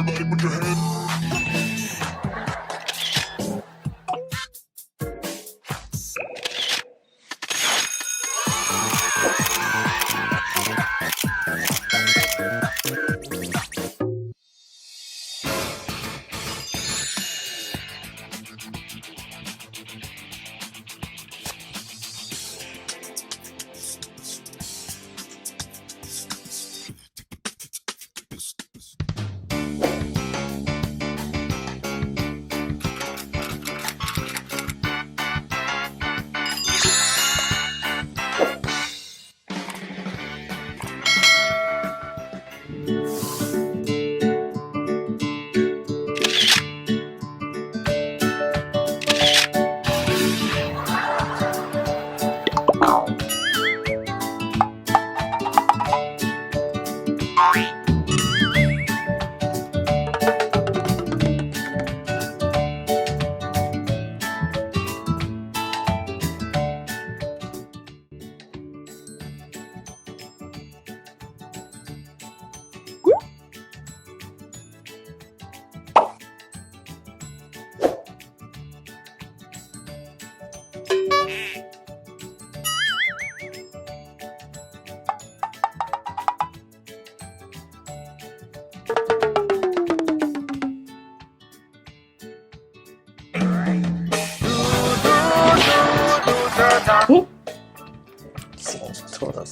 Everybody put your hands.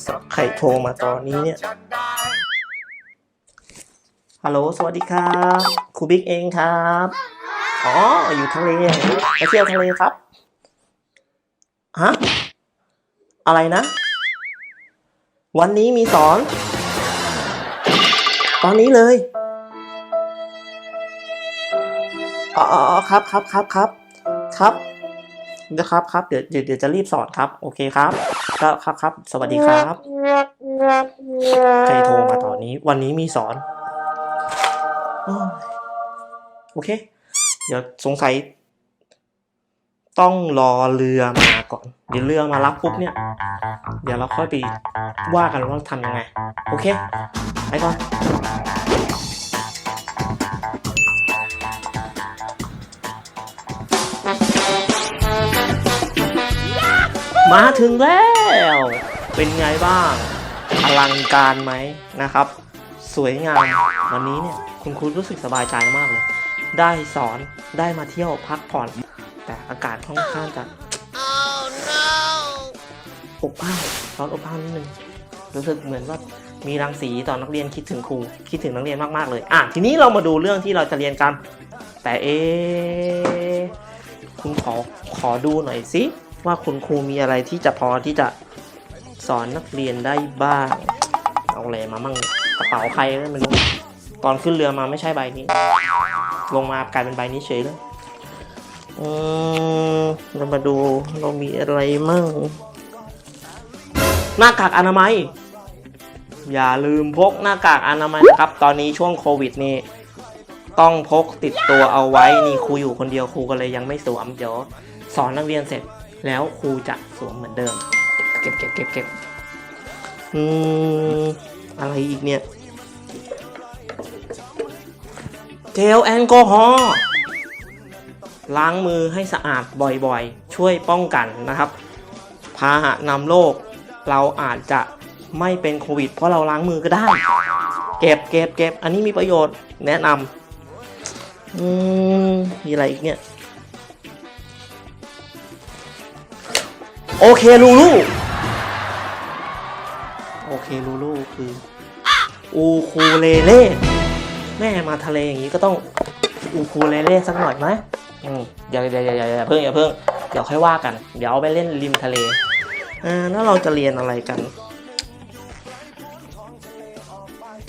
โทรศัพท์ใครโทรมาตอนนี้เนี่ย ฮัลโหล สวัสดีครับ ครูบิ๊กเองครับ อ๋อ อยู่ทะเลไปเที่ยวทะเลครับ ฮะ อะไรนะ วันนี้มีสอน ตอนนี้เลย อ๋อครับครับครับครับ ครับนะครับครับ เดี๋ยวเดี๋ยวจะรีบสอนครับ โอเคครับ ก็ครับครับ สวัสดีครับ ใครโทรมาตอนนี้ วันนี้มีสอนโอ้ยโอเค เดี๋ยวสงสัย ต้องรอเรือมาก่อน เดี๋ยวเรือมารับปุ๊บเนี่ย เดี๋ยวเราค่อยไปว่ากันว่าทำยังไง โอเค ไปก่อน มาถึงแล้ว เป็นไงบ้าง อลังการไหมนะครับ สวยงาม วันนี้เนี่ยคุณครูรู้สึกสบายใจมากเลย ได้สอนได้มาเที่ยวพักผ่อน แต่อากาศค่อนข้างจะอบอ้าวร้อนอบอ้าวนิดนึงรู้สึกเหมือนว่ามีรังสีตอนนักเรียนคิดถึงครู คิดถึงนักเรียนมากๆเลย อะทีนี้เรามาดูเรื่องที่เราจะเรียนกัน แต่เอะคุณขอขอดูหน่อยสิ ว่าคุณครูมีอะไรที่จะพอที่จะสอนนักเรียนได้บ้าง เอาอะไรมามั่งกระเป๋าใครก็ไม่รู้ตอนขึ้นเรือมาไม่ใช่ใบนี้ ลงมากลายเป็นใบนี้เฉยเลยอืมเรามาดูเรามีอะไรมั่งหน้ากากอนามัย อย่าลืมพกหน้ากากอนามัยนะครับ ตอนนี้ช่วงโควิดนี่ต้องพกติดตัวเอาไว้นี่ครูอยู่คนเดียวครูก็เลยยังไม่สวมเดี๋ยวสอนนักเรียนเสร็จ แล้วครูจะสวมเหมือนเดิม เก็บเก็บเก็บเก็บอืมอะไรอีกเนี่ย เจลแอลกอฮอล์ล้างมือให้สะอาดบ่อยๆ ช่วยป้องกันนะครับพาหะนำโรคเราอาจจะไม่เป็นโควิด เพราะเราล้างมือก็ได้ เก็บเก็บเก็บอันนี้มีประโยชน์แนะนำอืมมีอะไรอีกเนี่ย โอเคลูลูโอเคลูลูคืออูคูเลเล่แม่มาทะเลอย่างนี้ก็ต้องอูคูเลเล่สักหน่อยไหมอืมอย่าอย่าอย่าอย่าเพิ่งอย่าเพิ่งเดี๋ยวค่อยว่ากัน เดี๋ยวเอาไปเล่นริมทะเลอ่าแล้วเราจะเรียนอะไรกัน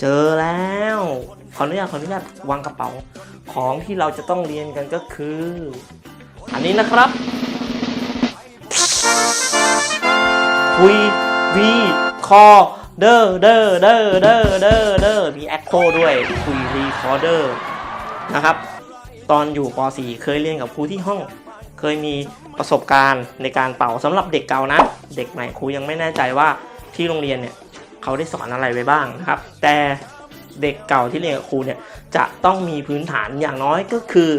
เจอแล้วขออนุญาตขออนุญาตวางกระเป๋า ของที่เราจะต้องเรียนกันก็คือ อันนี้นะครับ คุยวีคอเดอร์เดอร์เดอร์เดอร์เดอร์เดอร์มีแอคโคด้วยคุยรีคอเดอร์นะครับ ตอนอยู่ป .4 เคยเรียนกับครูที่ห้อง เคยมีประสบการณ์ในการเป่าสำหรับเด็กเก่านะ เด็กใหม่ครูยังไม่แน่ใจว่าที่โรงเรียนเนี่ยเขาได้สอนอะไรไว้บ้างนะครับ แต่เด็กเก่าที่เรียนกับครูเนี่ยจะต้องมีพื้นฐานอย่างน้อยก็คือ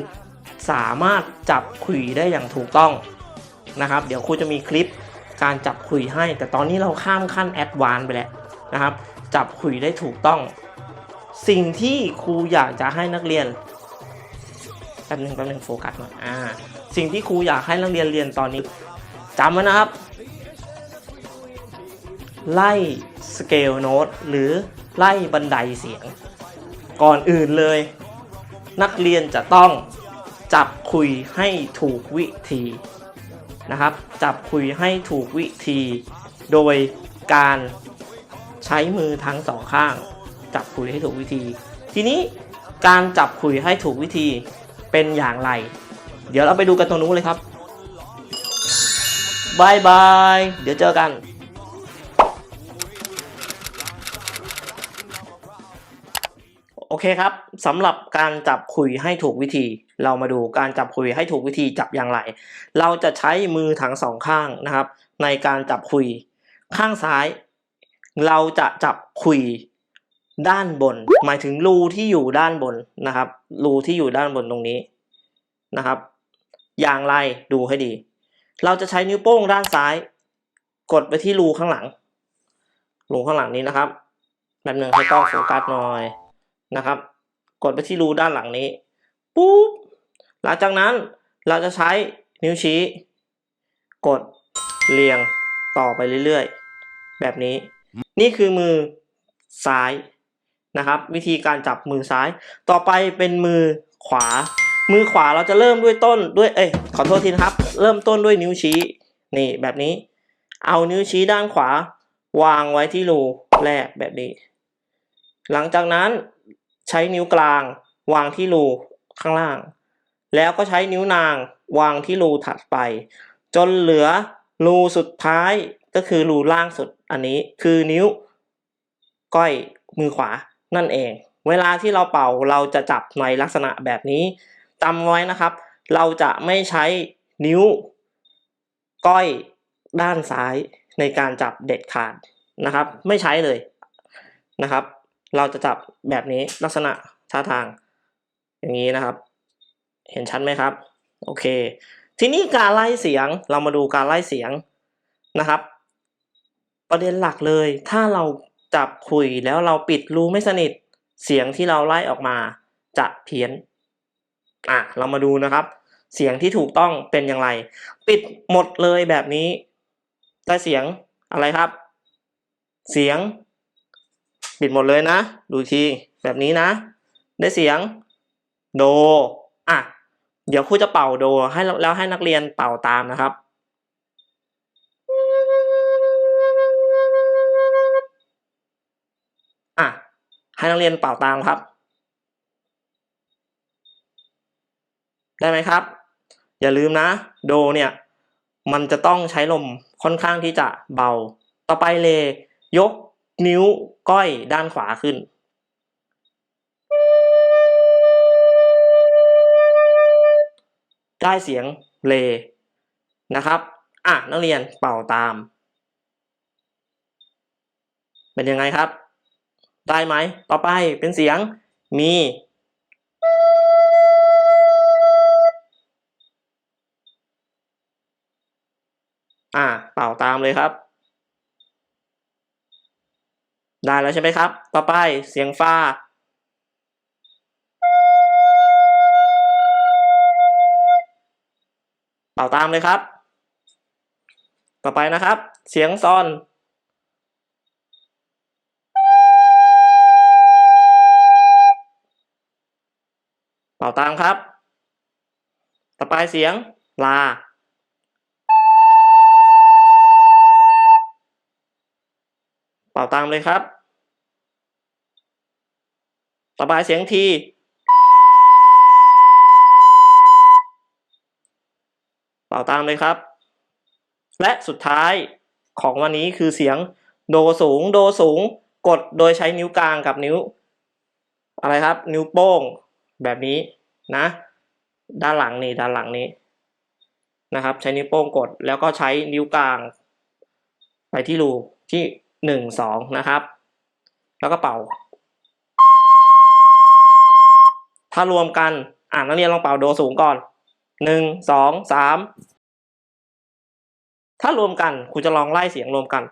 สามารถจับขลุ่ยได้อย่างถูกต้อง นะครับ เดี๋ยวครูจะมีคลิปการจับขลุ่ยให้ แต่ตอนนี้เราข้ามขั้นแอดวานไปแล้วนะครับ จับขลุ่ยได้ถูกต้อง สิ่งที่ครูอยากจะให้นักเรียนแป๊บหนึงแป๊บหนึงโฟกัสหน่อยอ่าสิ่งที่ครูอยากให้นักเรียนเรียนตอนนี้จำไว้นะครับ ไล่สเกลโน้ตหรือไล่บันไดเสียง ก่อนอื่นเลย นักเรียนจะต้องจับคุยให้ถูกวิธี นะครับ จับคุยให้ถูกวิธี โดยการใช้มือทั้งสองข้าง จับคุยให้ถูกวิธี ทีนี้การจับคุยให้ถูกวิธีเป็นอย่างไร เดี๋ยวเราไปดูกันตรงนู้นเลยครับบายบาย เดี๋ยวเจอกัน โอเคครับสำหรับการจับคุยให้ถูกวิธี เรามาดูการจับคุยให้ถูกวิธีจับอย่างไร เราจะใช้มือทั้งสองข้างนะครับ ในการจับคุย ข้างซ้าย เราจะจับคุยด้านบน หมายถึงรูที่อยู่ด้านบนนะครับรูที่อยู่ด้านบนตรงนี้นะครับ อย่างไรดูให้ดี เราจะใช้นิ้วโป้งด้านซ้าย กดไปที่รูข้างหลังรูข้างหลังนี้นะครับแบบหนึ่งให้กล้องโฟกัสหน่อย นะครับ กดไปที่รูด้านหลังนี้ปุ๊บหลังจากนั้นเราจะใช้นิ้วชี้ กดเรียงต่อไปเรื่อยๆ แบบนี้ นี่คือมือซ้ายนะครับ วิธีการจับมือซ้าย ต่อไปเป็นมือขวา มือขวาเราจะเริ่มด้วยต้นด้วยเอ้ยขอโทษทีนะครับ เริ่มต้นด้วยนิ้วชี้นี่แบบนี้ เอานิ้วชี้ด้านขวา วางไว้ที่รูแรกแบบนี้ หลังจากนั้น ใช้นิ้วกลาง วางที่รูข้างล่าง แล้วก็ใช้นิ้วนาง วางที่รูถัดไป จนเหลือรูสุดท้ายก็คือรูล่างสุดอันนี้คือนิ้ว ก้อยมือขวานั่นเอง เวลาที่เราเป่าเราจะจับในลักษณะแบบนี้จำไว้นะครับ เราจะไม่ใช้นิ้ว ก้อยด้านซ้ายในการจับเด็ดขาดนะครับ ไม่ใช้เลยนะครับ เราจะจับแบบนี้ลักษณะท่าทาง อย่างนี้นะครับ เห็นชัดไหมครับ โอเค ทีนี้การไล่เสียงเรามาดูการไล่เสียงนะครับ ประเด็นหลักเลย ถ้าเราจับคุยแล้วเราปิดรูไม่สนิทเสียงที่เราไล่ออกมาจะเพี้ยนอะเรามาดูนะครับ เสียงที่ถูกต้องเป็นอย่างไร ปิดหมดเลยแบบนี้ได้เสียงอะไรครับ เสียง ปิดหมดเลยนะ ดูทีแบบนี้นะ ได้เสียงโดอะเดี๋ยวครูจะเป่าโดให้แล้วให้นักเรียนเป่าตามนะครับ อะ ให้นักเรียนเป่าตามครับ ได้ไหมครับ อย่าลืมนะ โดเนี่ย มันจะต้องใช้ลมค่อนข้างที่จะเบา ต่อไปเลยยก นิ้วก้อยด้านขวาขึ้น ได้เสียงเลนะครับ อะนักเรียนเป่าตาม เป็นยังไงครับ ได้ไหม ต่อไปเป็นเสียงมี อ่าเป่าตามเลยครับ ได้แล้วใช่ไหมครับ ต่อไปเสียงฟ้า เป่าตามเลยครับ ต่อไปนะครับ เสียงซอนเป่าตามครับ ต่อไปเสียงลา เป่าตามเลยครับต่อไปเสียงที เป่าตามเลยครับ และสุดท้ายของวันนี้คือเสียงโดสูง โดสูง กดโดยใช้นิ้วกลางกับนิ้ว อะไรครับ นิ้วโป้งแบบนี้นะ ด้านหลังนี่ด้านหลังนี้นะครับ ใช้นิ้วโป้งกดแล้วก็ใช้นิ้วกลาง ไปที่รูที่ หนึ่งสองนะครับ แล้วก็เป่า ถ้ารวมกันอ่านนักเรียนลองเป่าโดสูงก่อนหนึ่งสองสามถ้ารวมกันคุณจะลองไล่เสียงรวมกัน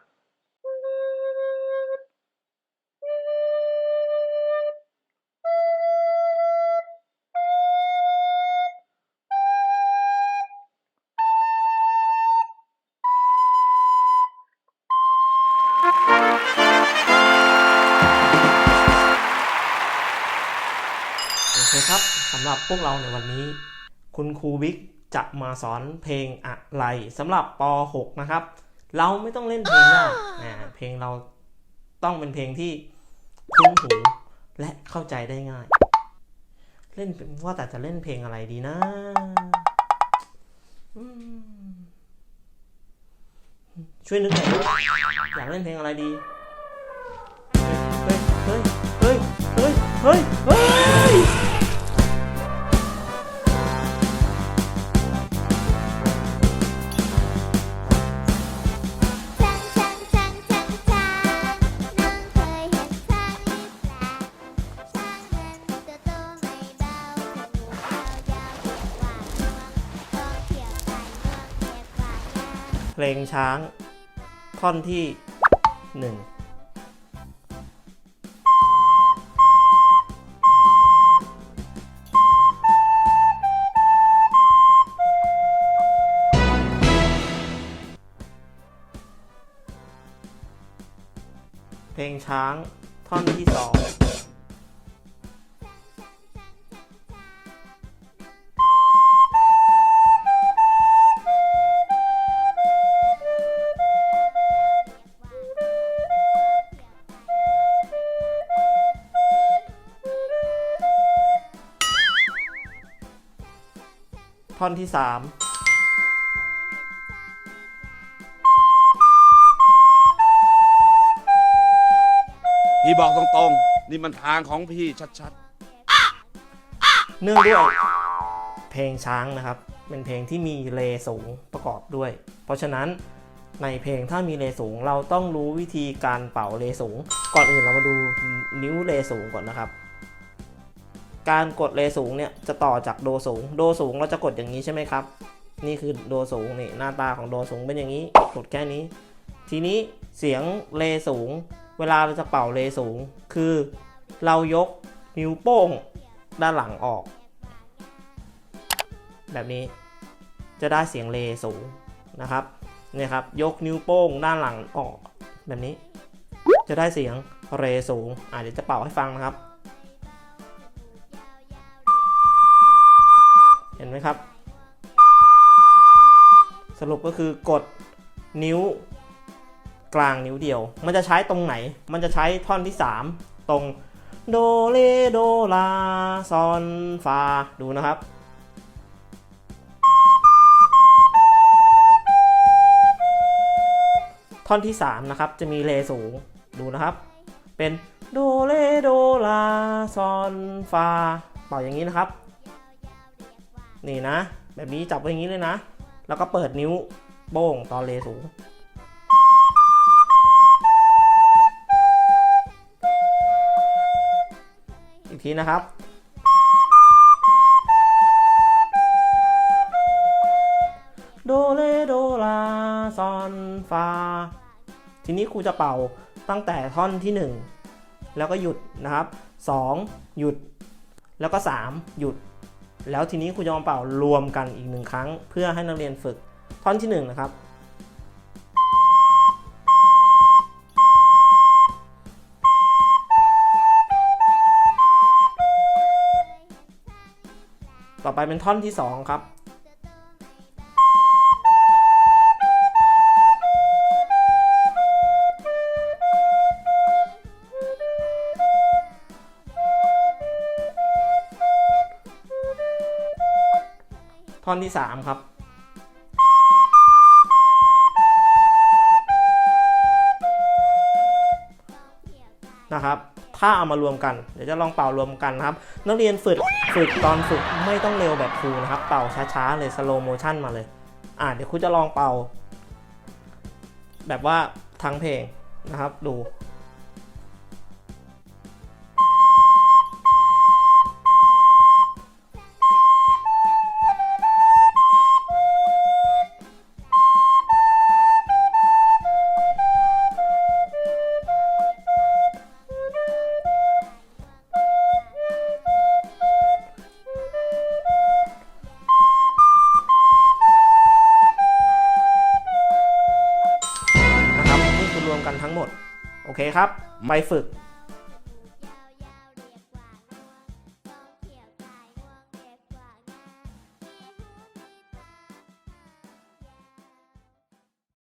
หรับพวกเราในวันนี้ คุณครูบิ๊กจะมาสอนเพลงอะไรสำหรับป .6 นะครับ เราไม่ต้องเล่นเพลงยากอ่าเพลงเราต้องเป็นเพลงที่คุ้นหูและเข้าใจได้ง่าย เล่นเป็นว่าแต่จะเล่นเพลงอะไรดีนะอืมช่วยนึกหน่อยอยากเล่นเพลงอะไรดี เฮ้ย เฮ้ย เฮ้ย เฮ้ย เฮ้ย เฮ้ย ลงช้าง ท่อนที่หนึ่งเพลงช้างท่อนที่สอง ท่อนที่สามพี่บอกตรงๆ นี่มันทางของพี่ชัดเนื่องด้วยเพลงช้างนะครับ เป็นเพลงที่มีเลสูงประกอบด้วย เพราะฉะนั้นในเพลงถ้ามีเลสูง เราต้องรู้วิธีการเป่าเลสูง ก่อนอื่นเรามาดูนิ้วเลสูงก่อนนะครับ การกดเลสูงเนี่ยจะต่อจากโดสูง โดสูงเราจะกดอย่างนี้ใช่ไหมครับ นี่คือโดสูงนี่หน้าตาของโดสูงเป็นอย่างนี้ กดแค่นี้ ทีนี้เสียงเลสูง เวลาเราจะเป่าเลสูง คือเรายกนิ้วโป้งด้านหลังออก แบบนี้จะได้เสียงเลสูงนะครับเนี่ยครับยกนิ้วโป้งด้านหลังออกแบบนี้ จะได้เสียงเรสูงอะเดี๋ยวจะเป่าให้ฟังนะครับ เห็นไหมครับ สรุปก็คือกดนิ้วกลางนิ้วเดียว มันจะใช้ตรงไหน มันจะใช้ท่อนที่ 3 ตรงโดเลโดลาซอนฟาดูนะครับ ท่อนที่ 3 นะครับ จะมีเลสูงดูนะครับ เป็นโดเลโดลาซอนฟาเป่าอย่างนี้นะครับ นี่นะ แบบนี้จับไว้อย่างนี้เลยนะ แล้วก็เปิดนิ้วโป้งตอนเลสูงอีกทีนะครับโดเลโดลาซอนฟาทีนี้ครูจะเป่าตั้งแต่ท่อนที่ 1 แล้วก็หยุดนะครับ 2 หยุด แล้วก็ 3 หยุด แล้วทีนี้ครูจอมเป่ารวมกันอีกหนึ่งครั้ง เพื่อให้นักเรียนฝึกท่อนที่1นะครับต่อไปเป็นท่อนที่ 2 ครับ ท่อนที่ 3 ครับ นะครับ ถ้าเอามารวมกัน เดี๋ยวจะลองเป่ารวมกันนะครับ นักเรียนฝึกฝึกตอนฝึกไม่ต้องเร็วแบบครูนะครับ เป่าช้าๆเลยสโลโมชั่นมาเลย อ่าเดี๋ยวครูจะลองเป่า แบบว่าทั้งเพลงนะครับดู เคครับไปฝึก